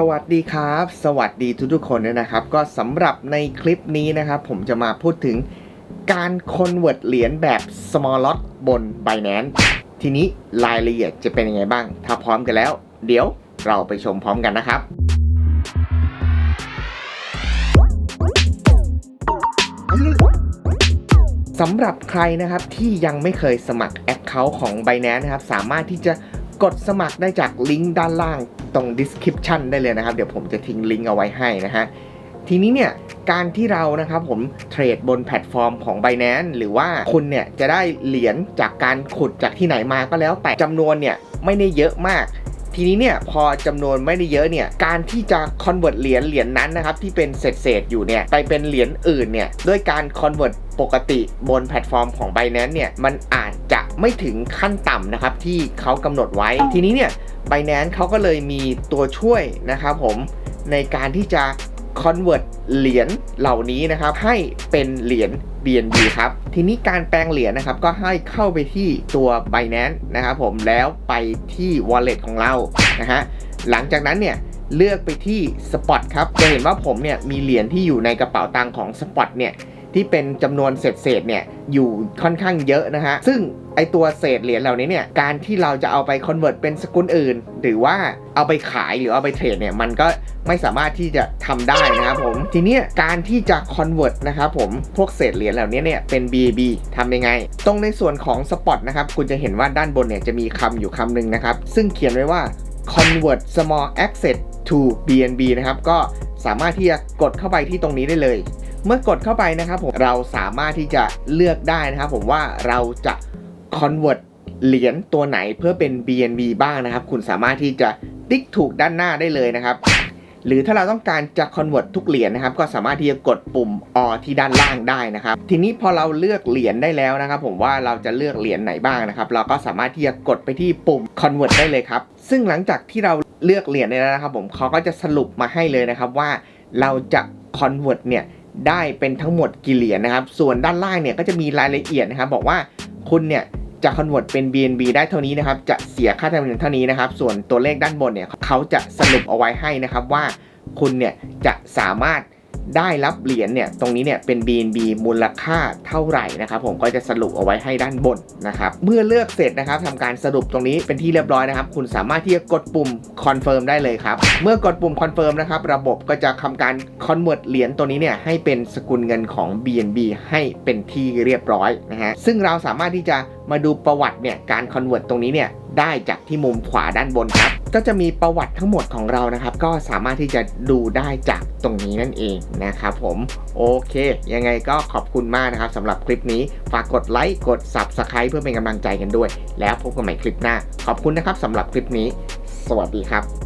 สวัสดีครับ สวัสดีทุกๆคนด้วยนะครับ ก็สำหรับในคลิปนี้นะครับ ผมจะมาพูดถึงการ convert เหรียญแบบ small lot บน Binance ทีนี้รายละเอียดจะเป็นยังไงบ้าง ถ้าพร้อมกันแล้ว เดี๋ยวเราไปชมพร้อมกันนะครับ สำหรับใครนะครับที่ยังไม่เคยสมัคร Account ของ Binance นะครับ สามารถที่จะ กดสมัครได้จากลิงก์ด้านล่างตรง description ได้เลยนะครับ เดี๋ยวผมจะทิ้งลิงก์เอาไว้ให้นะฮะ ทีนี้เนี่ย การที่เรานะครับผมเทรดบนแพลตฟอร์มของ Binance หรือว่าคุณเนี่ยจะได้เหรียญจากการขุดจากที่ไหนมาก็แล้วแต่จำนวนเนี่ยไม่ได้เยอะมากทีนี้เนี่ยพอจำนวนไม่ได้เยอะเนี่ยการที่จะ convert เหรียญเหรียญนั้นนะครับที่เป็นเศษเศษอยู่เนี่ยไปเป็นเหรียญอื่นเนี่ยด้วยการ convert ปกติบนแพลตฟอร์มของ Binance เนี่ยมันอาจจะ ไม่ถึงขั้นต่ำนะครับที่เขากำหนดไว้ ทีนี้เนี่ย Binance เขาก็เลยมีตัวช่วยนะครับผมในการที่จะ convert เหรียญเหล่านี้นะครับให้เป็นเหรียญ BNB ครับ ทีนี้การแปลงเหรียญนะครับก็ให้เข้าไปที่ตัว Binance นะครับผมแล้วไปที่ wallet ของเรานะฮะหลังจากนั้นเนี่ยเลือกไปที่ Spot ครับจะเห็นว่าผมเนี่ยมีเหรียญที่อยู่ในกระเป๋าตังค์ของ Spot เนี่ย ที่เป็นจำนวนเศษเศษเนี่ยอยู่ค่อนข้างเยอะนะฮะ ซึ่งไอตัวเศษเหรียญเหล่านี้เนี่ย การที่เราจะเอาไป convert เป็นสกุลอื่น หรือว่าเอาไปขายหรือเอาไปเทรดเนี่ย มันก็ไม่สามารถที่จะทำได้นะครับผม ทีนี้การที่จะ convert นะครับผม พวกเศษเหรียญเหล่านี้เนี่ย เป็น BAB ทำยังไง ตรงในส่วนของ spot นะครับ คุณจะเห็นว่าด้านบนเนี่ยจะมีคำอยู่คำหนึ่งนะครับ ซึ่งเขียนไว้ว่า convert small asset to BNB นะครับ ก็สามารถที่จะกดเข้าไปที่ตรงนี้ได้เลย เมื่อกดเข้าไปนะครับผมเราสามารถที่จะเลือกได้นะครับผมว่าเราจะ convert เหรียญตัวไหนเพื่อเป็น BNB บ้างนะครับ คุณสามารถที่จะติ๊กถูกด้านหน้าได้เลยนะครับ หรือถ้าเราต้องการจะ convert ทุกเหรียญนะครับ ก็สามารถที่จะกดปุ่มอที่ด้านล่างได้นะครับ ทีนี้พอเราเลือกเหรียญได้แล้วนะครับ ผมว่าเราจะเลือกเหรียญไหนบ้างนะครับ เราก็สามารถที่จะกดไปที่ปุ่ม convert ได้เลยครับ ซึ่งหลังจากที่เราเลือกเหรียญได้แล้วนะครับ ผมเขาก็จะสรุปมาให้เลยนะครับว่าเราจะ convert เนี่ย ได้เป็นทั้งหมดกี่เหรียญนะครับ ส่วนด้านล่างเนี่ยก็จะมีรายละเอียดนะครับ บอกว่าคุณเนี่ยจะ convert เป็น BNB ได้เท่านี้นะครับ จะเสียค่าธรรมเนียมเท่านี้นะครับ ส่วนตัวเลขด้านบนเนี่ยเขาจะสรุปเอาไว้ให้นะครับว่าคุณเนี่ยจะสามารถ ได้รับเหรียญเนี่ยตรงนี้เนี่ยเป็น BNB มูลค่าเท่าไหร่นะครับผมก็จะสรุปเอาไว้ให้ด้านบนนะครับเมื่อเลือกเสร็จนะครับทำการสรุปตรงนี้เป็นที่เรียบร้อยนะครับ คุณสามารถที่จะกดปุ่ม confirm ได้เลยครับเมื่อกดปุ่ม confirm นะครับระบบก็จะทำการ convert เหรียญตัวนี้เนี่ยให้เป็นสกุลเงินของ BNB ให้เป็นที่เรียบร้อยนะฮะซึ่งเราสามารถที่จะมาดูประวัติเนี่ยการ convert ตรงนี้เนี่ยได้จากที่มุมขวาด้านบนครับ ก็จะมีประวัติทั้งหมดของเรานะครับ ก็สามารถที่จะดูได้จากตรงนี้นั่นเองนะครับผมโอเค ยังไงก็ขอบคุณมากนะครับสำหรับคลิปนี้ฝากกดไลค์กด Subscribe เพื่อเป็นกำลังใจกันด้วย แล้วพบกันใหม่คลิปหน้า ขอบคุณนะครับสำหรับคลิปนี้ สวัสดีครับ